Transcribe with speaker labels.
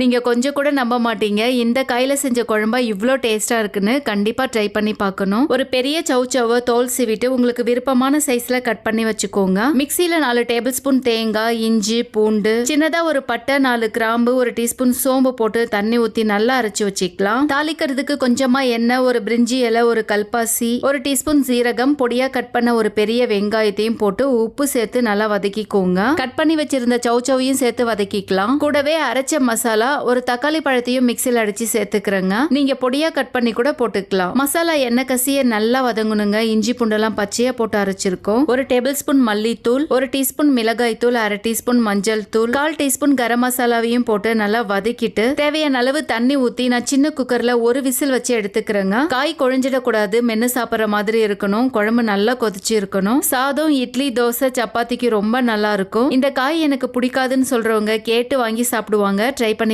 Speaker 1: நீங்க கொஞ்சம் கூட நம்ப மாட்டீங்க. இந்த காயில செஞ்ச குழம்பா இவ்வளோ டேஸ்டா இருக்குன்னு கண்டிப்பா ட்ரை பண்ணி பார்க்கணும். ஒரு பெரிய சவுச்சவை தோல் சிவிட்டு உங்களுக்கு விருப்பமான சைஸ்ல கட் பண்ணி வச்சுக்கோங்க. மிக்சியில் நாலு டேபிள் ஸ்பூன் தேங்காய் இஞ்சி பூண்டு சின்னதா ஒரு பட்டை நாலு கிராம்பு ஒரு டீஸ்பூன் சோம்பு போட்டு தண்ணி ஊத்தி நல்லா அரைச்சு வச்சுக்கலாம். தாளிக்கிறதுக்கு கொஞ்சமா எண்ணெய் ஒரு பிரிஞ்சி இலை ஒரு கல்பாசி ஒரு டீஸ்பூன் சீரகம் பொடியா கட் பண்ண ஒரு பெரிய வெங்காயத்தையும் போட்டு உப்பு சேர்த்து நல்லா வதக்கிக்கோங்க. கட் பண்ணி வச்சிருந்த சவுச்சவையும் சேர்த்து வதக்கிக்கலாம். கூடவே அரைச்ச மசாலா ஒரு தக்காளி பழத்தையும் மிக்சியில் அடிச்சு சேர்த்துக்கிறேங்க. நீங்க பொடியா கட் பண்ணி கூட போட்டுக்கலாம். மசாலா எண்ணெய் கசிய நல்லா வதங்கணுங்க. இஞ்சி பூண்டெல்லாம் பச்சையா போட்டு அரைச்சிருக்கோம். ஒரு டேபிள் ஸ்பூன் மல்லித்தூள் ஒரு டீஸ்பூன் மிளகாய் தூள் அரை டீஸ்பூன் மஞ்சள் தூள் கால் டீஸ்பூன் கரம் மசாலாவையும் போட்டு நல்லா வதக்கிட்டு தேவையான அளவு தண்ணி ஊத்தி நான் சின்ன குக்கர்ல ஒரு விசில் வச்சு எடுத்துக்கிறேங்க. காய் குழஞ்சிடக்கூடாது. மென்னு சாப்பிட்ற மாதிரி இருக்கணும். குழம்பு நல்லா கொதிச்சு இருக்கணும். சாதம் இட்லி தோசை சப்பாத்திக்கு ரொம்ப நல்லா இருக்கும். இந்த காய் எனக்கு பிடிக்காதுன்னு சொல்றவங்க கேட்டு வாங்கி சாப்பிடுவாங்க. ட்ரை பண்ணி